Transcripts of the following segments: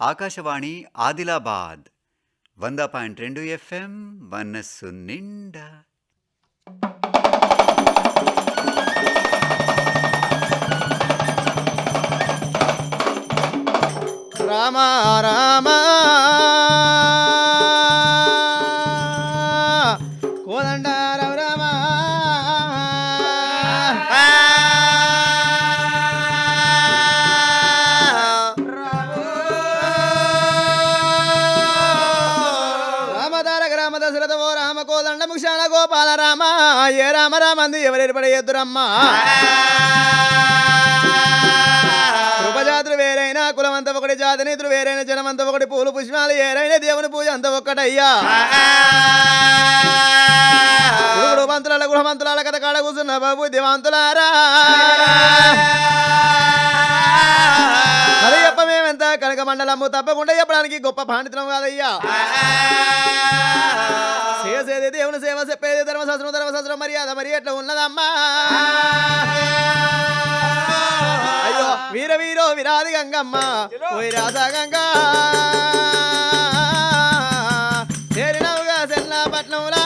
ఆకాశవాణి ఆదిలాబాద్ వంద పాయింట్ రెండు ఎఫ్ఎం మనస్సు నిండా. రామ రామ ఎదురమ్మా. కృపజాతులు వేరైన కులమంత ఒకటి జాతి నీతులు వేరైన జనమంత ఒకటి పూలు పుష్పాలు ఏరైన దేవుని పూజ అంత ఒక్కటయ్యా. గురుగుడు మంతుల గృహమంతుల కథ కాడ కూర్చున్న బాబు దివాంతులారా. అది మేమెంత కనక మండలము తప్పకుండా చెప్పడానికి గొప్ప పాండితులం కాదయ్యా. చేసేది దేవుని సేవ చెప్పేది ధర్మశాస్త్రం ధర్మశాస్త్రం మర్యాద మరి ఎట్లా ఉన్నదమ్మా? అయ్యో వీర వీరో విరాది గంగమ్మ పోయి రాసా గంగా. చేరినవుగా సెల్లాపట్నంలా.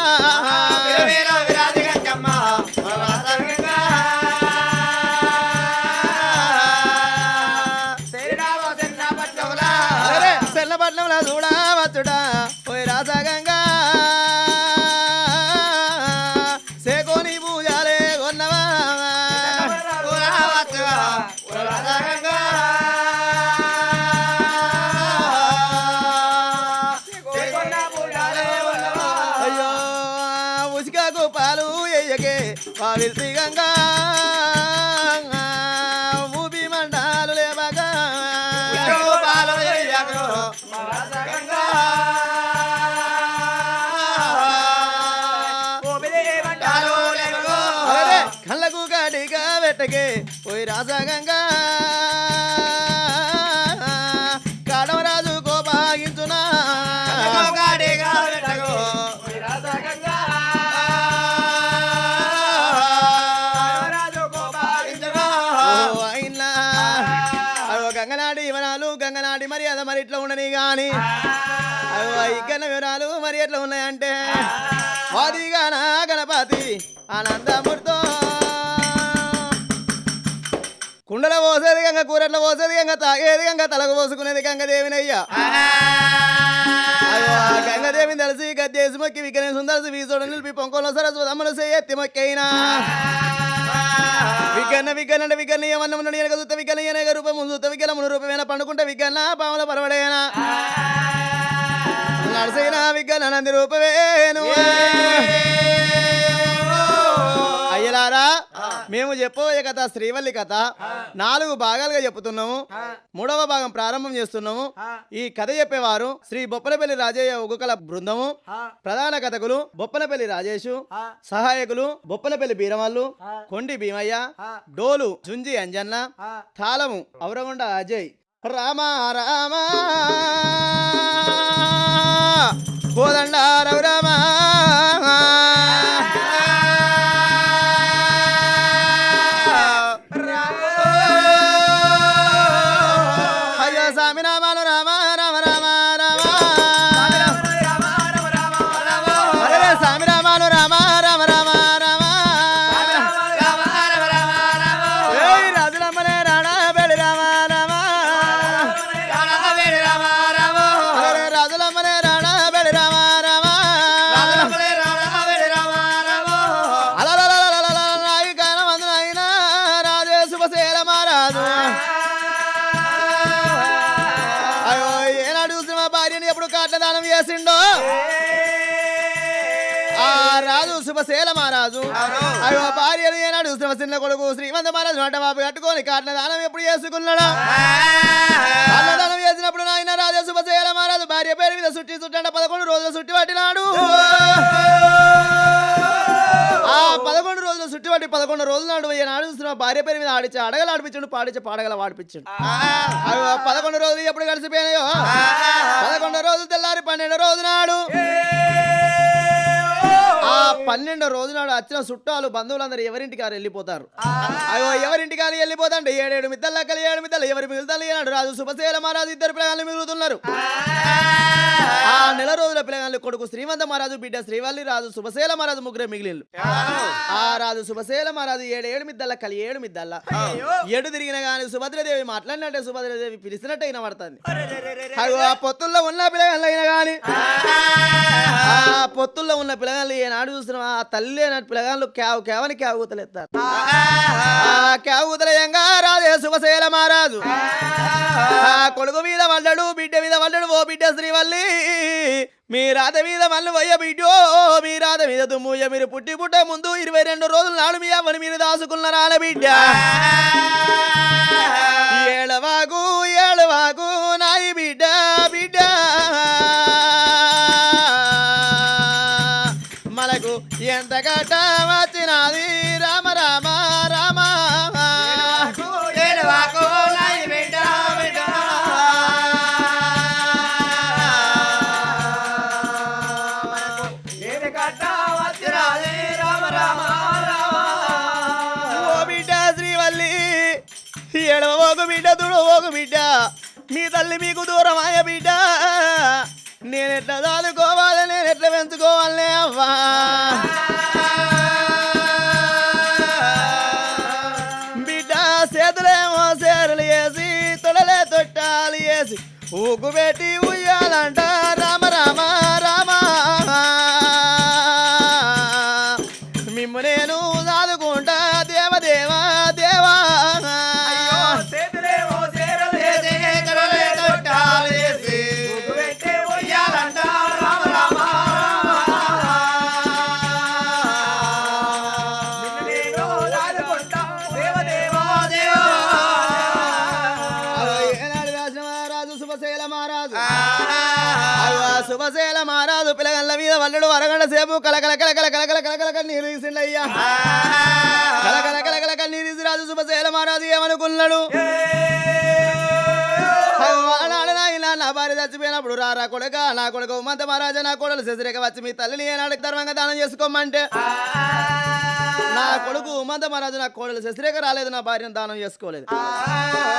పాలు ఎయ్యకే పావిల్సి గంగా. అని ఇక్కడ వివరాలు మరి ఎట్లా ఉన్నాయంటే. వాదిగా నా గణపతి ఆనందమూర్తో. కుండల పోసేది గంగ కూరట్ల పోసేది గంగ తాగేది గంగ తలకు పోసుకునేది గంగదేవినయ్యా అయ్యో, గంగదేవిని తెలిసి గద్దేసి మొక్కి విగ్గనే సుందరసి వీసోడు నిలిపి పొంకొల సరస్వతి అమ్మను ఎత్తి మొక్కైనా విగ్గన్న విగ్గన్న విగ్గన్న ఏమన్న ఉన్న ఎనక చూత విగ్గన్న ఎనక రూపం ముందు చూత విగ్గన మును రూపమేనా పండుకుంటే విగ్గన్న పాముల పరవడేనా? నరసైన విగ్గన్న నంది రూపమేను అయ్యలారా మేము చెప్పబోయే కథ శ్రీవల్లి కథ. నాలుగు భాగాలుగా చెప్పుతున్నాము. మూడవ భాగం ప్రారంభం చేస్తున్నాము. ఈ కథ చెప్పేవారు శ్రీ బొప్పలపల్లి రాజయ్య ఉగుకల బృందము. ప్రధాన కథకులు బొప్పలపల్లి రాజేషు. సహాయకులు బొప్పలపల్లి బీరమల్లు కొండి భీమయ్య. డోలు జుంజి అంజన్న. తాళము ఔరగొండ అజయ్. రామ రామ. కోదండ రఘురామ శుభశీల మహారాజు. అయ్యో భార్యను ఏనాడు చూసిన చిన్న కొడుకు శ్రీమంత మహారాజు నట బాబు కట్టుకొని కాట్ల దానం ఎప్పుడు చేసుకున్నాడా? కాట్ల దానం చేసినప్పుడు నాయన రాజు శుభశీల మహారాజు భార్య పేరు మీద చుట్టి చుట్టంట పదకొండు రోజులు చుట్టి పట్టినాడు. ఆ పదకొండు రోజులు చుట్టుబట్టి పదకొండు రోజుల నాడు ఈనాడు చూసిన భార్య పేరు మీద ఆడిచి అడగలు ఆడిపించండు పాడించి పాడగల వాడిపించండు. అవి పదకొండు రోజులు ఎప్పుడు కలిసిపోయినాయో పదకొండు రోజులు తెల్లారి పన్నెండు రోజు నాడు. ఆ పన్నెండో రోజు నాడు వచ్చిన చుట్టాలు బంధువులందరూ ఎవరింటికి వారు వెళ్ళిపోతారు అయ్యో ఎవరింటికి వారు వెళ్ళిపోతాంటే ఏడేడు మిద్దలు లెక్కలు ఏడు మిద్దలు ఎవరి మిగులుతారు ఏనాడు రాజు శుభశైల మహారాజు ఇద్దరు పిల్లగాళ్ళు మిగులుతున్నారు. ఆ. నెల రోజుల పిల్లగాళ్ళు కొడుకు శ్రీమంత మహారాజు బిడ్డ శ్రీవల్లి రాజు శుభశైల మహారాజు ముగ్గురే మిగిలిండు ఆ. రాజు శుభశైల మహారాజు ఏడు ఏడు మిద్దల కలి ఏడు మిద్దల్ల ఏడు తిరిగిన గాని సుభద్రదేవి మాట్లాడినట్టే సుభద్రదేవి పిలిచినట్టే వినబడుతుంది అగో ఆ పొత్తుల్లో ఉన్న పిల్లగాళ్ళు అయినా గాని. ఆ. పొత్తుల్లో ఉన్న పిల్లగాళ్ళు ఏనాడు చూసిన ఆ తల్లి అయిన పిల్లగాళ్ళు కేవ కేవని ఆ కేవూతలయంగా రాజే శుభశైల మహారాజు. ఆ కొడుకు మీద వడ్డడు బిడ్డ మీద వడ్డడు ఓ బిడ్డ శ్రీవల్లి. మీ రాత మీద మళ్ళీ వయ్య బిడ్డో మీ రాత మీద దుమ్ముయ్య మీరు పుట్టి పుట్టే ముందు ఇరవై రెండు రోజుల నాడు మీ అవ్వని మీరు దాసుకున్న రాల బిడ్డ. ఏడవాకు ఏడవాకు నాయి బిడ్డ. ఏడవ బిడ్డ దుడు ఒక బిడ్డ మీ తల్లి మీకు దూరం అయ్య బిడ్డ. నేను ఎట్లా చదువుకోవాలి నేను ఎట్లా పెంచుకోవాలి అవ్వా? బిడ్డ చేతులేమో సేరలు వేసి తొడలే తొట్టాలు వేసి ఊకు పెట్టి ఉయ్యాలంటారు? మహారాజు ఏమనుకున్నాడు? నా భార్య చచ్చిపోయినప్పుడు రారా కొడుక నా కొడుకు ఉమంత మహారాజా నా కోడలు శశిరేఖ వచ్చి మీ తల్లిని ఏనాడు ధర్మంగా దానం చేసుకోమంటే? నా కొడుకు ఉమంత మహారాజు నా కోడలు శశిరేఖ రాలేదు నా భార్యను దానం చేసుకోలేదు.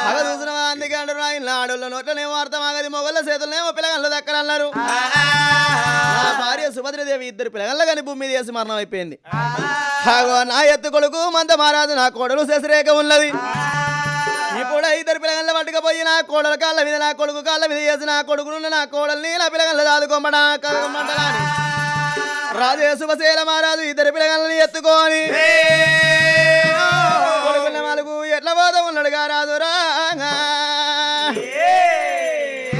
అగ చూసిన అందుకే అంటారు ఆయన ఆడోళ్ళ నోట్లనేమో అర్థం ఆగది మొగళ్ళ చేతులనేమో పిల్లగళ్ళు దక్కన అన్నారు నా భార్య సుభద్రదేవి ఇద్దరు పిల్లగళ్ళ కానీ భూమి మీద వేసి మరణం అయిపోయింది అగో నా ఎత్తు కొడుకు మంత మహారాజు నా కోడలు శశిరేఖ ఉన్నది. ఇప్పుడు ఇద్దరు పిల్లగళ్ళ పట్టుకపోయి నా కోడల కాళ్ళ మీద నా కొడుకు కాళ్ళ మీద వేసి నా కొడుకునున్న నా కోడల్ని నా పిల్లగళ్ళ దాదుకోమడా రాజే శుభశీల మహారాజు ఇద్దరు పిల్లగాళ్ళని ఎత్తుకొని. కొడుకున్న వాళ్ళకు ఎట్లా పోత ఉన్నాడుగా రాజు రాగా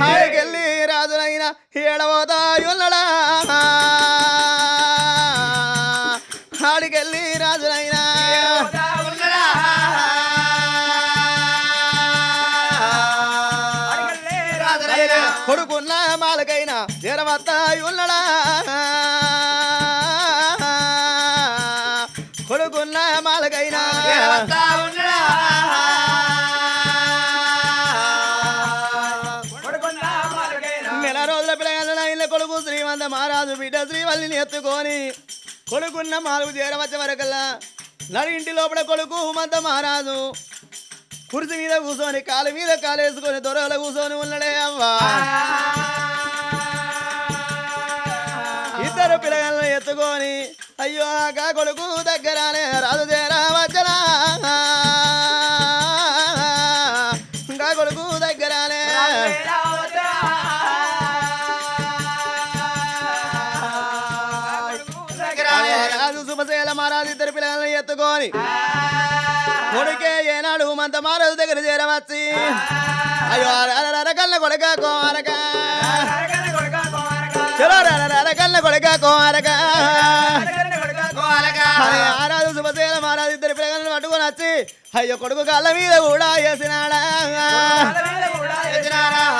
హాడికెళ్ళి రాజునైనా ఏడవోతా ఉన్నాడా కొడుకున్న మాలకైనా ఎరవత్త ఉన్నడా? కొడుకున్న మాలకైనా? నెల రోజుల పిల్లగాళ్ళ కొడుకు శ్రీమంత మహారాజు బిడ్డ శ్రీవల్లిని ఎత్తుకొని కొడుకున్న మాలకు చేరవచ్చే వరకల్లా నడి ఇంటి లోపల కొడుకు హుమంత మహారాజు కుర్చీ మీద కూర్చొని కాలు మీద కాలు వేసుకొని దొరల కూర్చొని ఉన్నాడే అవ్వా. ఇద్దరు పిల్లగాళ్ళని ఎత్తుకొని అయ్యో గా కొడుకు దగ్గరానే రాజు చేరా వచ్చనా గా కొడుకు దగ్గరానే. రాజు మహారాజు ఇద్దరు ఎత్తుకొని కొడుకే ఏనాడు మంత మహారాజు దగ్గర చేరవచ్చి. అయ్యో అరకల్ల కొడుక కోరక చలో అరకల్ల కొడుక కోరక ఆరాధు శుభశైల మహారాజు ఇద్దరు పిల్లగాళ్ళని పట్టుకొని వచ్చి అయ్యో కొడుకు కాళ్ళ మీద కూడా వేసినాడా?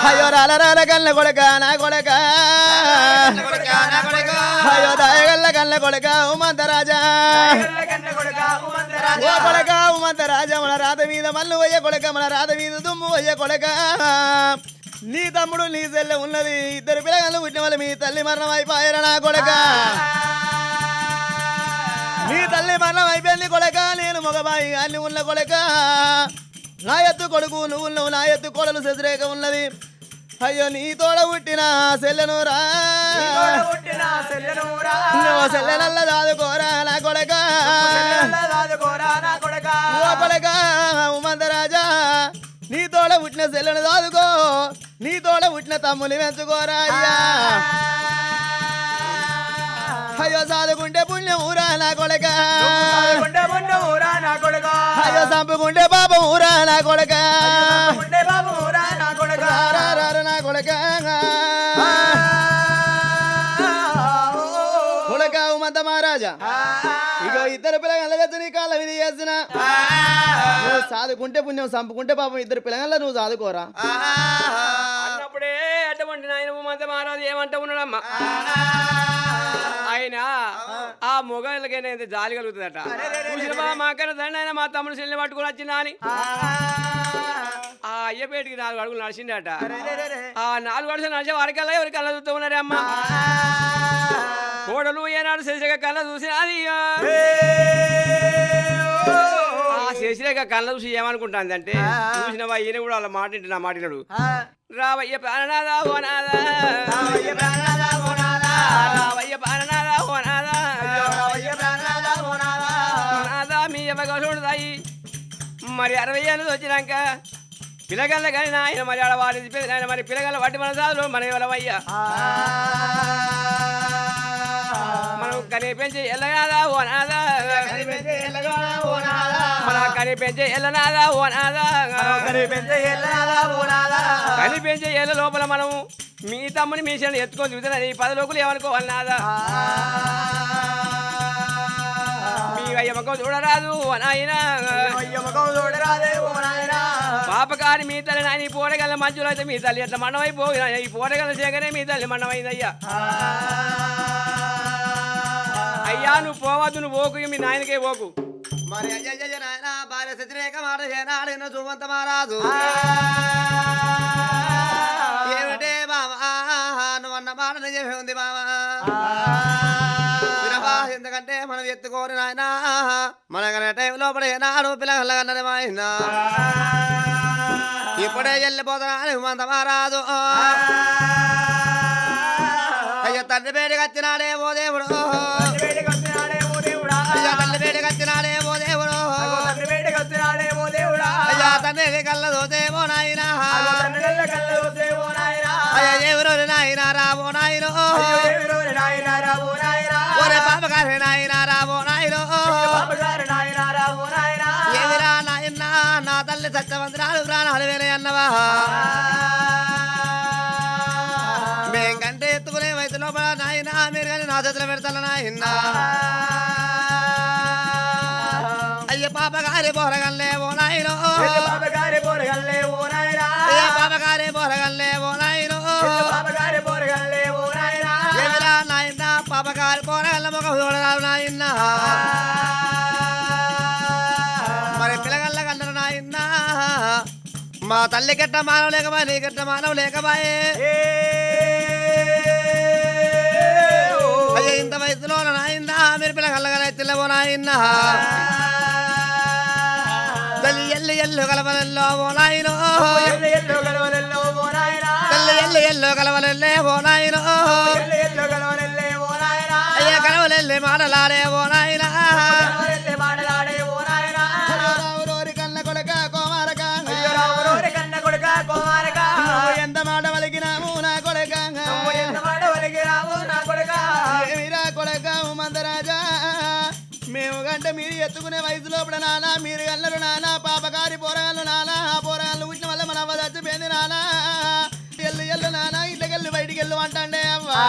అయ్యో రాల కళ్ళ కొడక నా కొడక. అయ్యో దయగల్ల కళ్ళ కొడక ఉమంత రాజా కొడక ఉమంత రాజా మన రాత మీద మల్లు వయ్య కొడక మన రాత మీద దుమ్ము వయ్య కొడక. నీ తమ్ముడు నీ చెల్లె ఉన్నది. ఇద్దరు పిల్లగాళ్ళు పుట్టిన వాళ్ళు మీ తల్లి మరణం అయిపోయారు నా కొడక? నీ తల్లి మరణం అయిపోయింది కొడక. నేను మగబాయి అన్ని ఉన్న కొడక. నా ఎత్తు కొడుకు నువ్వు నువ్వు నా ఎత్తు కొడలు శశిరేఖ ఉన్నది. అయ్యో నీ తోడ పుట్టిన సెల్లెనురా నువ్వు సెల్లెనల్ల దాదుకోరా నా కొడక. కొడక. ఉమంతరాజా నీ తోడ పుట్టిన సెల్లెను దాదుకో. నీ తోడ పుట్టిన తమ్ముని పెంచుకోరా అయ్యా. అయ్యో సాదుకుంటే పుణ్యం ఊరా నా కొడక. అయ్యో చంపుకుంటే పాపం ఊరా నా కొడక. నా కొడక. కొడక. ఉమంత మహారాజా. ఇక ఇద్దరు పిల్లగాళ్ళ చేత నీ కాళ్ళ విధి చేసిన నువ్వు సాదుకుంటే పుణ్యం చంపుకుంటే పాపం ఇద్దరు పిల్లగాళ్ళ నువ్వు సాదుకోరా? అన్నప్పుడే అటువంటి నాయన మంత మహారాజు ఏమంటూ ఉన్నాడమ్మా? ఆయన ఆ మొగలకైనా ఎంత జాలి కలుగుతుందట. చూసిన దండ ఆయన మా తమ్ముడు చెల్లి పట్టుకుని వచ్చినా అని ఆ అయ్యపేటికి నాలుగు అడుగులు నడిచిండట ఆ నాలుగు అడుగులు నడిచే వారికల్లా ఎవరి కళ్ళ చూస్తూ ఉన్నారే అమ్మ? కోడలు ఏనాడు శశిరేఖ కళ్ళ చూసినది ఆ. శశిరేఖ కళ్ళ చూసి ఏమనుకుంటాందంటే చూసినవా ఈయన కూడా వాళ్ళ మాట వింటున్నా మాటినాడు రావయ్య రావయ్య ప్రాణనాథ ఓ నాథ నాథ మీ ఎవగోడు దాయి మరి అరవై ఏళ్ళు వచ్చినాక పిల్లగల్ల కానీ ఆయన మరి ఆడ మరి పిల్లగల్ల వాటి మన సాధులు మన ఎవరవయ్యా మనం కని పెంచి ఎల్లనాదా ఓ నాదా మన కని పెంచి ఎల్లనాదా ఓ నాదా కని పెంచే ఏళ్ళ లోపల మనం మీ తమ్ముని మీ చెల్లి ఎత్తుకొని ఈ పది లోకులు ఏమనుకోవాలి నాదా మీ అయ్యమ్మకం చూడరాదు ఓ నాయనా పాపకారి మీ తల్లి నాయన ఈ పోరగల మధ్యలో అయితే మీ తల్లి ఎట్లా మన్నమైపోయినా ఈ పోరగల చేయగానే మీ తల్లి మన్నమైందయ్యా అయ్యా నువ్వు పోవద్దు నువ్వు పోకు మీ నాయనకే పోకు. మరి అయ్యయ్య నాయన భార్య శత్రేక మాట చేనాడిన సుమంత మహారాజు. ఏమిటే బావా? నువ్వు అన్న మాట నిజమే ఉంది బావా. ఎందుకంటే మనం ఎత్తుకోని నాయన మన టైం లోపల ఏనాడు పిల్లగల్లగన్నది మా ఆయన. ఇప్పుడే వెళ్ళిపోతున్నా హనుమంత మహారాజు. అయ్యో తండ్రి పేరు కత్తినాడే ఓ దేవుడు. దోసేమో నాయన అయ్యా ఎవరు నాయన రావో నాయన ఒరే పాపగారి నాయన రావో నాయన ఏమిరా నాయన నా తల్లి సత్యవంతరాలు ప్రాణాలు వేరే అన్నవా? మేం కంటే ఎత్తుకునే వయసు లోపల నాయన మీరు కానీ నా చేతులు పెడతాను నాయన? పాపగారి పోరగల్లే ఓ నాయన. అయ్య పాపగారి పోరగల్లే ఓ నాయన. ఏమిరా నాయన పాపగారి పోరగల్ల ముఖ చూడరావు నాయన. మరి పిల్లగల్ల కంటారు నాయన. మా తల్లి కెట్ట మానవ లేకబాయే నీ కెట్ట మానవ లేకబాయే అయ్యా ఇంత వయసులో నాయన మీరు పిల్లగల్లగల తెల్లవో నాయన. తల్లి ఎల్లు ఎల్లు కలవలల్లో ఓ నాయన. తల్లి ఎల్లు ఎల్లు కలవలల్లే ఓ నాయన. అయ్యా కలవలెల్లి మాటలాడే ఓ నాయన. రావురోరి వయసు లోపల నానా మీరు ఎల్లరు నానా పాపగారి పోరగాళ్ళు నానా ఆ పోరగాళ్ళు పుట్టిన వల్ల మన అవ్వ చచ్చిపోయింది నానా. ఎల్లు ఎల్లు నానా ఇళ్ళకెళ్ళి బయటికి వెళ్ళు అంటాండే అవ్వా.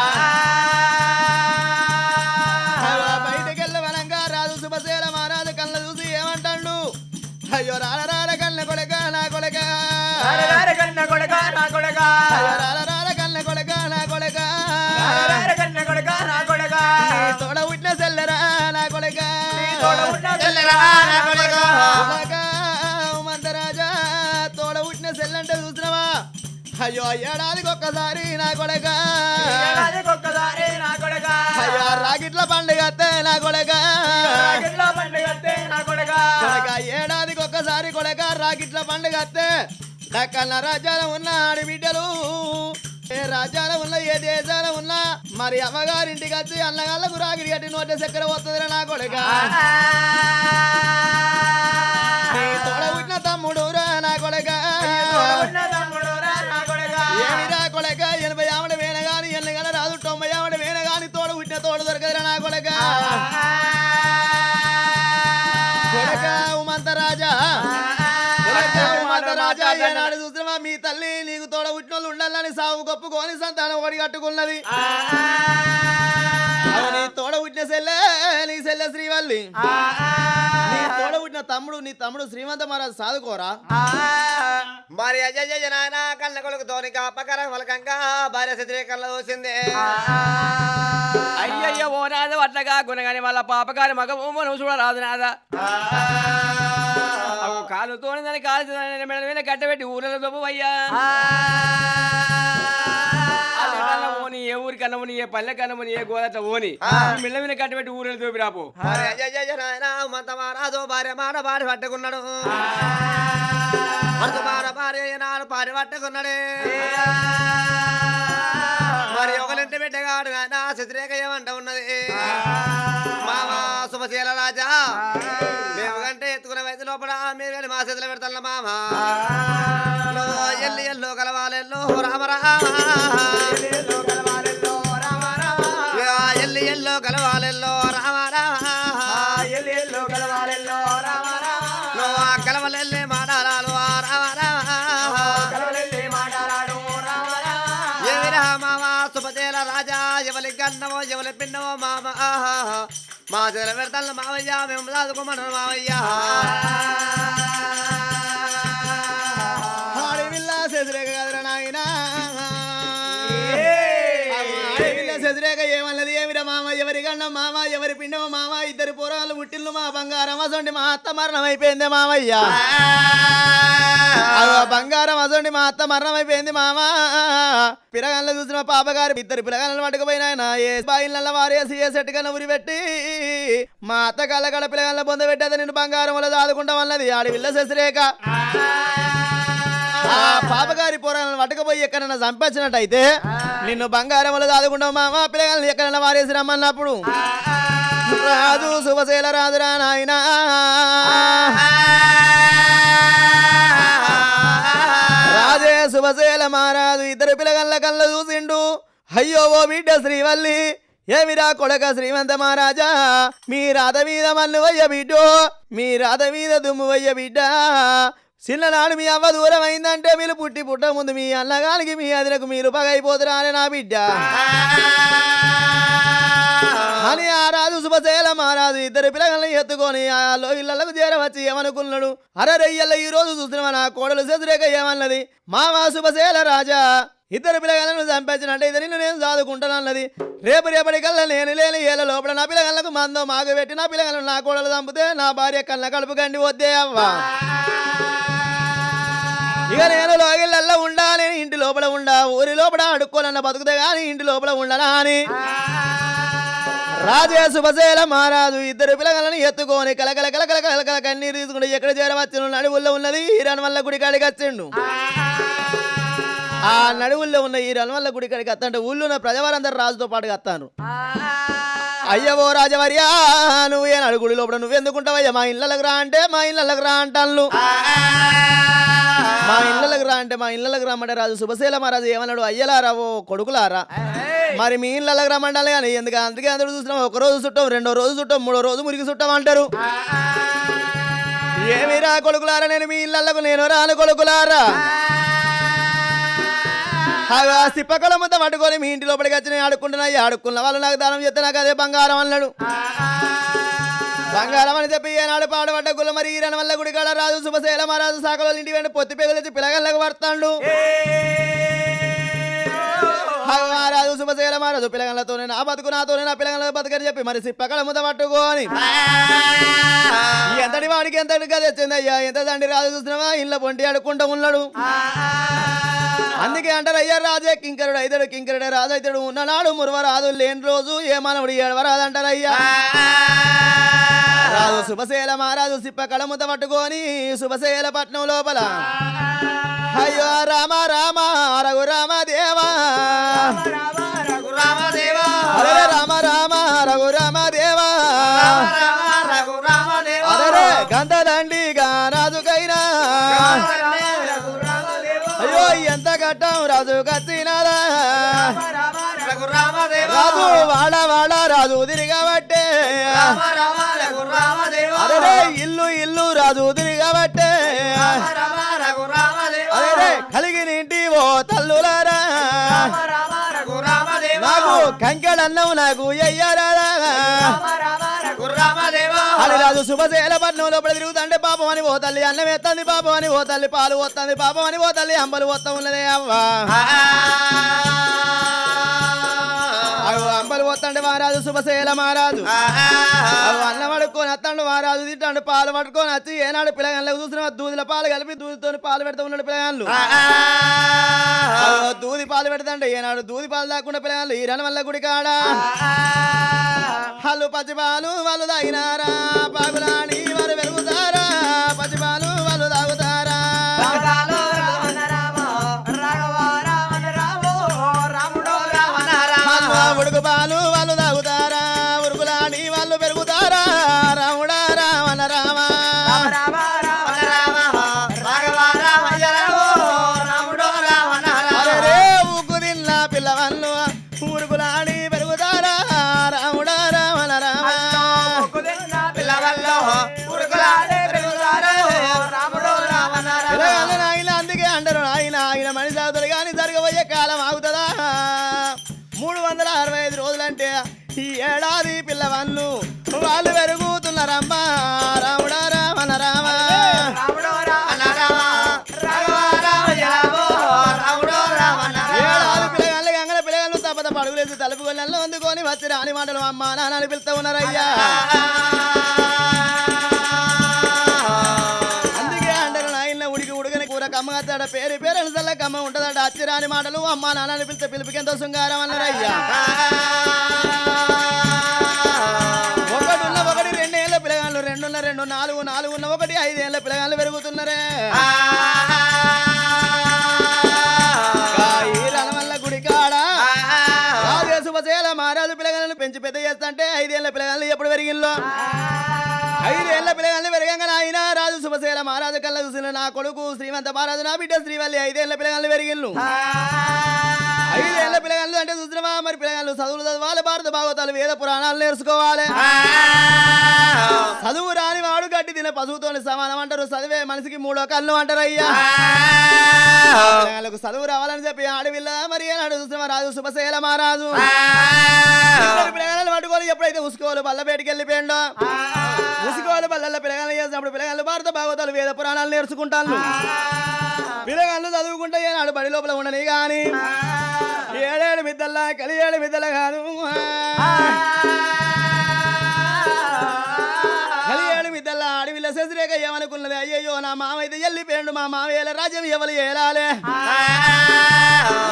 ఉమంతరాజా తోడ పుట్టిన సెల్లంటే చూసినవా? అయ్యో ఏడాదికి ఒక్కసారి నా కొడక. ఒక్కసారి నా కొడక. అయ్యో రాగిట్ల పండుగ నా కొడక. నా కొడక. ఏడాదికి ఒక్కసారి కొడక రాగిట్ల పండుగ అత్తే దక్కన్న రాజ్యాల ఉన్న ఆడబిడ్డలు ఏ రాజ్యాల ఉన్న ఏ దేశాల ఉన్నా మరి అమ్మగారింటికి వచ్చి అన్నగాళ్ళకు రాగిడి గట్టి నోట చక్కెర వస్తుందిరా నా కొడక? తమ్ముడు రా నా కొడక. ఏమిరా కొడక. ఎనభై ఆవిడ వేన గాని ఎన్నగన రాదు తొంభై ఆవిడ వేన గాని తోడ పుట్టిన తోడు దొరకదురా నా కొడక. కొడక ఉమంత రాజా. ఉమంత రాజా ఏనాడు చూసినవా మీ తల్లి? ఉండాలని సాగు గొప్పుకొని సంతానం ఓడి కట్టుకున్నది. తోడ పుట్టిన సెల్లె నీ సెల్లె శ్రీవల్లి. నీ తోడ పుట్టిన తమ్ముడు నీ తమ్ముడు శ్రీమంత మహారాజు సాదుకోరా మరి అజయ జనాయన కళ్ళ కొడుకు తోనిక పకర వలకంగా భార్య శత్రి కళ్ళ అయ్యయ్య ఓ నాద అట్లగా గుణగాని వాళ్ళ పాపగారి మగ మనం చూడరాదు నాదా. కాలుతో దాన్ని కాలు మెడ మీద కట్టబెట్టి ఊళ్ళలో దొబ్బవయ్యా ఓని ఏ ఊరి కన్నమని ఏ పల్లె కన్నమని ఏ గోదట ఓని. మిళ్ళ మీద కట్టబెట్టి ఊళ్ళో దోపి రాపో పట్టుకున్నాడు. భార్య పట్టుకున్నాడే. మరి ఒకరింటి బిడ్డగాడు ఆయన శత్రేక ఏమంట ఉన్నది? మామా శుభశీల రాజా మేము కంటే ఎత్తుకున్న వయసు లోపల మీరు కానీ మా చేతిలో పెడతాం మామ. ఎల్లి ఎల్లో కలవాలెల్లో రామ రామ. ఎవరి జవల ఎవరి పిండమో మామ ఆహా. మా జల పెడతాను మావయ్య మేము చదువుకోమన్నాను మావయ్య ఆడవిల్ల శశిరేఖ ఆడవిల్ల ఏమన్నది? ఏమిరా మామ? ఎవరి గండం మామ? ఎవరి పిండమో మామ? ఇద్దరు పోరాలు పుట్టిల్లు మా బంగారం అసండి మా అత్త మరణం అయిపోయింది మామయ్య. బంగారం అసండి మా అత్త మరణం అయిపోయింది మామ. పిలగాళ్ళు చూసిన పాపగారు ఇద్దరు పిలగాళ్ళని పట్టుకుపోయినాయన ఏ బాయిల వారేసి ఏ సెట్ కన్నా ఉరి పెట్టి మా అత్త కళ్ళ కళ్ళ పిల్లగాళ్ళ బొంద పెట్టేది నేను బంగారం వల్ల దాదుకుంటాం అన్నది. ఆడవిల్ల శశిరేఖ. ఆ పాపగారి పోరాలను పట్టుకుపోయి ఎక్కడన్నా చంపించినట్టయితే నిన్ను బంగారంలో దాదుకుంటావు మామ. పిల్లగాలను ఎక్కడన్నా వారేసి రమ్మన్నప్పుడు. రాజు శుభశీల రాజురా నాయన. రాజే శుభశీల మహారాజు. ఇద్దరు పిల్లగల్ల కళ్ళ చూసిండు. అయ్యో ఓ బిడ్డ శ్రీవల్లి. ఏమిరా కొడక శ్రీమంత మహారాజా? మీ రాధ మీద మన్ను వయ్య బిడ్డో. మీ రాధ మీద దుమ్ము వయ్య బిడ్డ. చిన్ననాడు మీ అవ్వ దూరం అయిందంటే మీరు పుట్టి పుట్ట ముందు మీ అన్నగానికి మీ అదినకు మీరు పగైపోతురా అని నా బిడ్డ. అని ఆ రాజు శుభశైల మహారాజు ఇద్దరు పిల్లల్ని ఎత్తుకొని ఆ లోహిళ్ళకు చేరవచ్చి ఏమనుకున్నాడు? అరరయ్యల్ల ఈ రోజు చూసినవా నా కోడలు శశురేఖ ఏమన్నది? మామా శుభశైల రాజా ఇద్దరు పిల్లగాళ్ళను చంపించినట్టే ఇది నిన్ను నేను చదువుకుంటాను అన్నది రేపు రేపటికల్లా నేను లేని ఏళ్ళ లోపల నా పిల్లగాళ్ళకు మందో మాగు పెట్టి నా పిల్లగాళ్ళను నా కోడలు చంపితే నా భార్య కళ్ళ కడుపు గండి వద్దే అవ్వా. ఇక నేను లోగిళ్ళల్లో ఉండాలి ఇంటి లోపల ఉండా. ఊరి లోపల అడుక్కోనన్న బతుకుతే కానీ ఇంటి లోపల ఉండనా అని రాజే శుభశైల మహారాజు ఇద్దరు పిల్లగలని ఎత్తుకొని కలకల కలకల కలకల కన్నీరు తీసుకుంటూ ఎక్కడ చేరవచ్చును నడువుల్లో ఉన్నది ఈ వల్ల గుడి కాడికి వచ్చిండు. ఆ నడువుల్లో ఉన్న ఈ వల్ల గుడి కాడికి వస్తంటే ఊళ్ళో ఉన్న ప్రజవారందరూ రాజుతో పాటుగా వస్తాను అయ్యవో రాజవర్యా నువ్వు నడుగుడి లోపల? నువ్వెందుకుంటావయ్యా మా ఇళ్ళకి రా అంటే మా ఇళ్ళకి రా అంటాను మా ఇళ్ళకి రా అంటే మా ఇళ్ళకి రమ్మంటే రాజు శుభశీల మహారాజు ఏమన్నాడు? అయ్యలారా ఓ కొడుకులారా? మరి మీ ఇళ్ళకి రమ్మంటాను కానీ ఎందుకు? అందుకే అందరూ చూసినాం ఒక రోజు చుట్టాం రెండో రోజు చుట్టాం మూడో రోజు మురికి చుట్టాం అంటారు. ఏమి రా కొడుకులారా? నేను మీ ఇళ్ళకు నేను రాను కొడుకులారా? సిప్పకల ముద్ద పట్టుకొని మీ ఇంటి లోపలికి వచ్చి నేను ఆడుకుంటున్నా. ఆడుకున్న వాళ్ళు నాకు దానం చేస్తే నాకు అదే బంగారం అన్నాడు. బంగారం అని చెప్పి ఏనాడు పాడబడ్డ గుల్ల మరి ఈరణ వల్ల గుడికాడ రాజు శుభశైల మహారాజు సాకలో ఇంటి వెంట పొత్తి పెగలు తెచ్చి పిల్లగల్లకు పడతాడు. మహారాజు శుభశైల మహారాజు పిల్లగలతోనే నా బతుకు నాతోనే నా పిల్లగల బతుకని చెప్పి మరి సిప్పకల ముద్ద పట్టుకొని. ఎంతటి వాడికి ఎంత గది అయ్యా ఎంత తండ్రి రాజు చూసినావా ఇంట్లో పొంటి అడుక్కుంటూ ఉన్నాడు. అందుకే అంటారు అయ్యా రాజే కింకరుడు అయితడు కింకరుడే రాజు అయితడు. ఉన్ననాడు మురవరాదు లేని రోజు ఏ మానవుడు ఏడవరాదు అంటారు అయ్యా. రాజు శుభశైల మహారాజు సిప్ప కళముత పట్టుకొని శుభశైల పట్నం లోపల. అయ్యో రామ రామ రఘు రామ దేవా. రామ రామ రఘు రామ దేవా. ఎంత కట్టం? రాజు కచ్చినారా రామదేవా రాజు వాడ వాడ రాజు తిరిగబట్టే. అరే ఇల్లు ఇల్లు రాజు తిరిగబట్టే. అరే కలిగినింటి ఓ తల్లులారా. నాకు కంకెడన్నం నాకు ఎయ్యరారా రఘు రామదేవా శుభశైల పట్నం లోపల తిరుగుతుంటే పాపం అని ఓ తల్లి అన్నం ఎత్తంది పాపం అని ఓ తల్లి పాలు వస్తుంది పాపం అని ఓ తల్లి అంబలు వస్తా ఉన్నదే అవ్వా. అంబలు వస్తండి మహారాజు శుభశైల మహారాజు అన్నం పడుకొని వస్తాడు మహారాజు తింటాడు పాలు పట్టుకొని వచ్చి ఏనాడు పిల్లగాళ్ళకి చూసిన దూదిల పాలు కలిపి దూదితో పాలు పెడతా ఉన్నాడు పిల్లగాళ్ళు. దూది పాలు పెడతాండి ఏనాడు దూది పాలు దాకుండా పిల్లగాళ్ళు ఈ వల్ల గుడి కాడ? హల్లు పచ్చిపాలు వాళ్ళు తాగినారా? పాగులాని రాని మాటలు అమ్మా నాన్నని పిలుస్తూ ఉన్నారయ్యా. అందుకే అంటారు నాయన ఉడికి ఉడకని కూర కమ్మగత్తాడ పేరు పేరు అనిసల్ల అమ్మ ఉంటుందట. అచ్చిరాని మాటలు అమ్మా నాన్నని పిలిస్తే పిలిపికెంతో శృంగారం అన్నారయ్యా. ఒకటి ఒకటి రెండేళ్ళ పిల్లగాళ్ళు రెండున్న రెండు నాలుగు నాలుగున్న ఒకటి ఐదేళ్ళ పిల్లగాళ్ళు పెరుగుతున్నారే. పెద్ద చేస్తా అంటే ఐదేళ్ళ పిల్లగాళ్ళు ఎప్పుడు పెరిగిల్లో ఐదేళ్ళ పిల్లగాళ్ళు పెరగంగా ఆయన శుభశేల మహారాజు కళ్ళ చూసిన నా కొడుకు శ్రీమంత మహారాజు నా బిడ్డ శ్రీవల్లి ఐదేళ్ళ పిల్లగాళ్ళు పెరిగిల్లు ఐదేళ్ళ పిల్లగాళ్ళు అంటే చూసినవా? మరి పిల్లగాళ్ళు చదువులు చదవాలి భారత భాగవతాలు వేద పురాణాలు నేర్చుకోవాలి. చదువు రాని వాడు గడ్డి తిన పశువుతోని సమానం అంటారు. చదివే మనిషికి మూడో కళ్ళు అంటారు అయ్యా పిల్లగాళ్ళకు చదువు రావాలని చెప్పి ఆడవిల్ల మరి ఏనాడు చూసిన రాజు శుభశైల మహారాజు. ఇద్దరు పిల్లగాళ్ళని పట్టుకొని ఎప్పుడైతే ఉసుకోవాలి బల్ల బయటికి వెళ్ళిపోయిండో ఉసుకోవాలి బల్లల్లో పిల్లగాళ్ళు చేసినప్పుడు పిల్లగాళ్ళు భారత భాగవతాలు వేద పురాణాలు నేర్చుకుంటాను. పిల్లగాళ్ళు చదువుకుంటే ఏనాడు బడి లోపల ఉండని గాని ఏడేడు మిద్దల్లా కలి ఏడు మిద్దల కాదు. కలి ఏడు మిద్దల్లా అడవిలో శశిరేఖ ఏమనుకున్నది అయ్యయ్యో నా మామైతే వెళ్ళిపోయాడు మా మామయ్యల రాజ్యం ఎవరు ఏలాలే?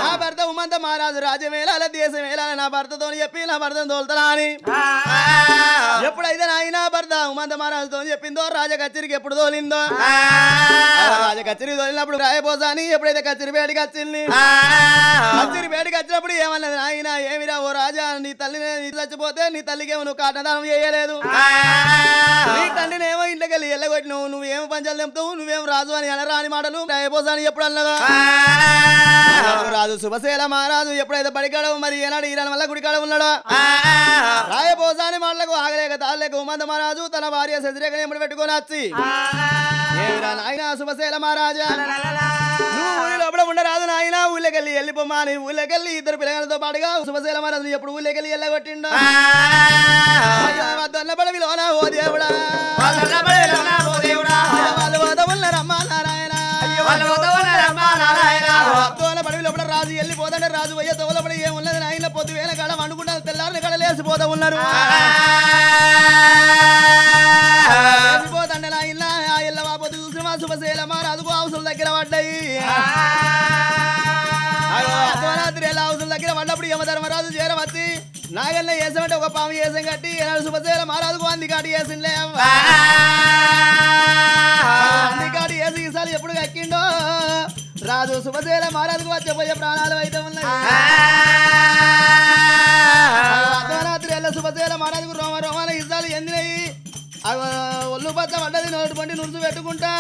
నా భర్త ఉమంత మహారాజు రాజ్యం ఏలాల దేశం ఏలాల నా భర్తతో చెప్పి నా భర్తను తోలుతరా అని? ఎప్పుడైతే నాయన భర్త ఉమంత మహారాజుతో చెప్పిందో? రాజ కచేరికి ఎప్పుడు తోలిందో? రాజ కచేరి తోలినప్పుడు రాయబోసా అని ఎప్పుడైతే కచేరి బయటికి వచ్చింది? కచేరి బయటికి వచ్చినప్పుడు ఏమన్నది? నాయన ఏమిరా ఓ రాజా? నీ తల్లిని చచ్చిపోతే నీ తల్లికి ఏమో నువ్వు కాటదానం చేయలేదు? నీ తండ్రిని ఏమో ఇంట్లోకి వెళ్ళి ఎల్లగొట్టినావు నువ్వేమో పంచాలు తెంపుతావు? నువ్వేం రాజు అని అనరాని మాటలు? రాయబోసా అని ఎప్పుడు అన్నదా రాజు? శుభశీల మహారాజు ఎప్పుడైతే బడికాడవు మరి ఏనాడు ఈరాని వల్ల గుడికాడ ఉన్నాడో? రాయబోసాని మాటలకు ఆగలేక తాళ్ళలేక ఉమంత మహారాజు తన భార్య శశిరేఖని ఎప్పుడు పెట్టుకొని వచ్చి నాయన శుభశీల మహారాజా? నువ్వు ఊరి లోపల ఉండరాదు నాయన ఊళ్ళకెళ్ళి వెళ్ళిపోమా అని ఊళ్ళకెళ్ళి ఇద్దరు పిల్లలతో పాటుగా శుభశీల మహారాజు ఎప్పుడు ఊళ్ళకెళ్ళి వెళ్ళగొట్టిండో వద్దన్న పడవిలోన ఓ దేవుడా? రాజు వెళ్ళిపోతాడు రాజు పోయే తోలపడి ఏమున్నది నాయన? పొద్దు వేల కాడ వండుకుంటారు. తెల్లారిని కాడ లేచిపోతా ఉన్నారు. లేచిపోతండి నాయన. ఆ ఇళ్ళ బాబు చూసిన శుభశీల మహారాజుకు అవసరం దగ్గర పడ్డాయి. దగ్గర పడ్డప్పుడు యమధర్మరాజు చేరవచ్చి నాగన్న వేసమంటే ఒక పాము వేసం కట్టి ఏనాడు శుభసేల మహారాజుకు అందికాటి వేసిండే అందికాటి వేసి ఈసారి ఎప్పుడు కక్కిండో? రాజు శుభసేల మహారాజుకు వచ్చే ప్రాణాలు అయితే ఉన్నాయి. అర్ధరాత్రి ఎల్ల శుభసేల మహారాజుకు రోమ రోమాల ఇసాలు ఎందినయి ఒళ్ళు పచ్చ పడ్డది నోటి పండి నురుసు పెట్టుకుంటా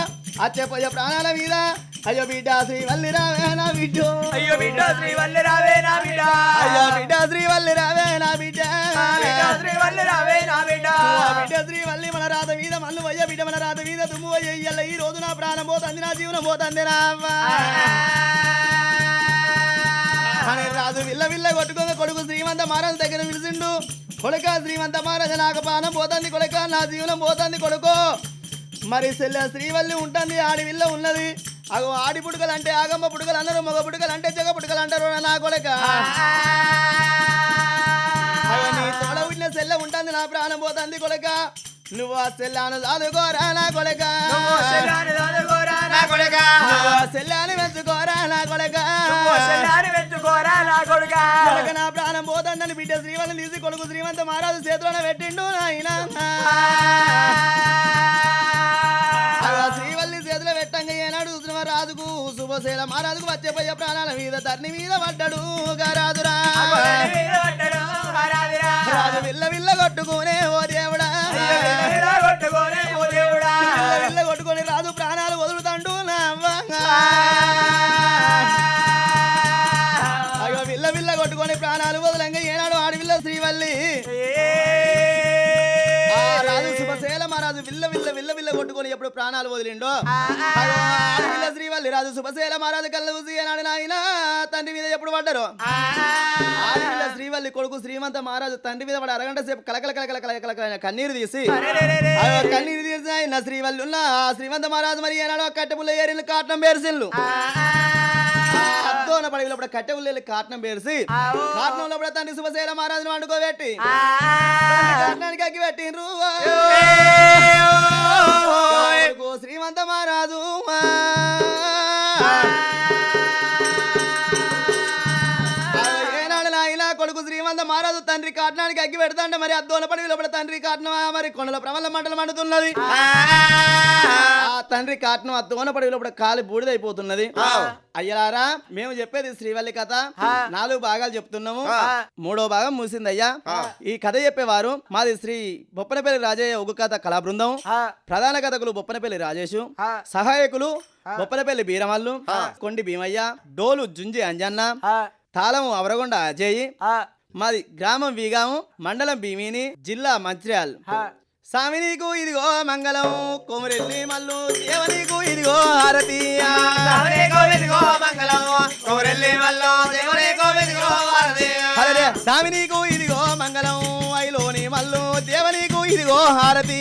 అచ్చే పోయే ప్రాణాల మీద అయ్యో బిడ్డ శ్రీ వల్లి రావే నా బిడ్డ. అయ్యో బిడ్డ శ్రీ వల్లి రావే నా బిడ్డ. అయ్యో బిడ్డ శ్రీ వల్లి రావే నా బిడ్డ. బిడ్డ శ్రీ వల్లి రావే నా బిడ్డ. బిడ్డ శ్రీ వల్లి మన రాత మీద మన్ను వయ్య బిడ్డ మన రాత మీద దుమ్ము వయ్య ఇయ్యాల ఈ రోజు నా ప్రాణం పోతుంది నా జీవనం పోతుంది. అని రాజు విల్ల విల్ల కొట్టుకొని కొడుకు శ్రీమంత మహారాజు దగ్గర పిలిచిండు కొడుక శ్రీమంత మహారాజు నాకు పానం పోతుంది కొడుక నా జీవనం పోతుంది కొడుకో. మరి సెల్ల శ్రీవల్లి ఉంటుంది ఆడి విల్ల ఉన్నది. అగో ఆడి పుడుకలు అంటే ఆగమ్మ పుడుకలు అన్నారు మగ పుడుకలు అంటే జగ పుడుకలు అంటారు నా కొడుక. తోడ ఉన్న సెల్ల ఉంటుంది నా ప్రాణం పోతుంది కొడుక. నువ్వు ఆ సెల్లాను చదువుకోరా నా కొడుక. సెల్లాని దాదుకోరా నా కొడుక. నా ప్రాణం పోతుందని బిడ్డ శ్రీవల్లి తీసి కొడుకు శ్రీమంత మహారాజు చేతిలోనే పెట్టిండు నాయన. చూసిన రాజుకు శుభశీల. మహారాజుకు వచ్చే పోయే ప్రాణాల మీద ధరణి మీద పడ్డాడు రాజురా రాజు విల్ల విల్ల కొట్టుకునే ఓ దేవుడా. విల్ల కొట్టుకొని రాజు కొట్టుకొని ఎప్పుడు ప్రాణాలు వదిలిండో? శ్రీవల్లి రాజు శుభశీల మహారాజు కళ్ళు ఏనాడు నాయన తండ్రి మీద ఎప్పుడు పడ్డారు? శ్రీవల్లి కొడుకు శ్రీమంత మహారాజు తండ్రి మీద పడి అరగంట సేపు కలకల కలకల కలకల కలకల కన్నీరు తీసి కన్నీరు తీసి ఆయన శ్రీవల్లి ఉన్న శ్రీమంత మహారాజు మరి ఏనాడు కట్టెపుల్ల ఏరిలు కాటం పేర్సిల్లు అద్దోన పడి లోపల కట్టె ఉల్లి కాటనం పేర్చి కాటనం లోపల తండ్రి శుభశైల మహారాజును వండుకోబెట్టి కాటనానికి అగ్గి పెట్టిండ్రు శ్రీమంత మహారాజు మహారాజు తండ్రి కాటనానికి అగ్గి పెడతాంటే మరి అద్దోన పడి లోపల తండ్రి కాటనం మరి కొండల ప్రమల మంటలు మండుతున్నది. ఆ. తండ్రి కాటనం అద్దోన పడి లోపల కాలి బూడిదైపోతున్నది. అయ్యలారా మేము చెప్పేది శ్రీవల్లి కథ. నాలుగు భాగాలు చెప్తున్నాము. మూడో భాగం ముగిసింది అయ్యా ఈ కథ చెప్పేవారు మాది శ్రీ బొప్పనపల్లి రాజయ్య ఒగ్గు కథ కళా బృందం. ప్రధాన కథకులు బొప్పనపల్లి రాజేషు. సహాయకులు బొప్పనపల్లి బీరమల్లు. కొండి భీమయ్య. డోలు జుంజి అంజన్న. తాళము అవరగొండ అజయ్. మాది గ్రామం వీగాము మండలం భీమిని జిల్లా మంచిర్యాల్. స్వామి నీకు ఇదిగో మంగళం కొమరెల్లి మల్లు దేవ నీకు ఇదిగో హారతి. హరే స్వామి నీకు ఇదిగో మంగళం ఐలోని మల్లు దేవ నీకు ఇదిగో హారతి.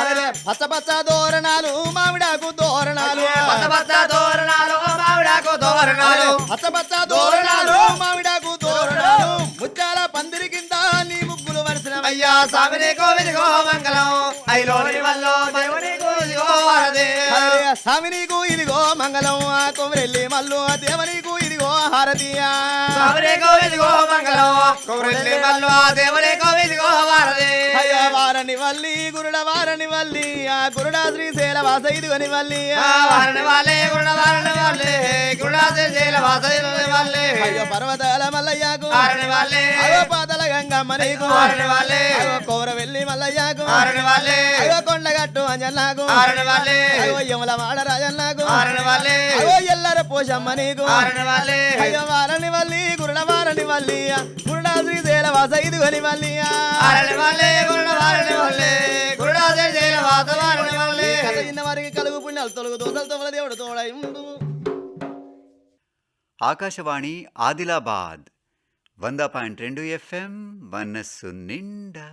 హరే పచ్చ పచ్చ దోరణాలు మామిడాకు దోరణాలు. మామిడాకు తోరణాలు. పచ్చ దోరణాలు మామిడాకు ముత్యాల పందిరి కింద నీ ముగ్గులు వరిసిన అయ్యా స్వామిని కోవిదిగో మంగళం. ఐలోని స్వామి నీకు ఇదిగో మంగళం ఆ కొమరెల్లి మల్లు ఆ దేవ నీకు ఇదిగో హారతియా మంగళం వల్ల అయ్యా వారని గురుడ వారని వల్లి ఆ గురుడా శ్రీశైల వాస ఇదిగని వల్లి. వారని వారని అయ్యో పర్వతాల మల్లయ్యకు వారని వాళ్ళే అయ్యో పాతల గంగమ్మ నీకు వారని వాళ్ళే అయ్యో కోర వెళ్ళి మల్లయ్యకు వారని వాళ్ళే అయ్యో కొండగట్టు అంజన్నాకు వారని అయ్యో వాడ రాజన్నాకు ఎల్లర పోషమ్మ నీకు. అయ్యో వారని వల్లి గురుడ వారని వల్లి వల్లి. వారికి కలుగు పుణ్యాలు తొలగు దోసలు తొలగ దేవుడు తోడై ఉండు ఆకాశవాణి ఆదిలాబాద్ వంద పాయింట్ రెండు ఎఫ్ఎం మనస్సు నిండా.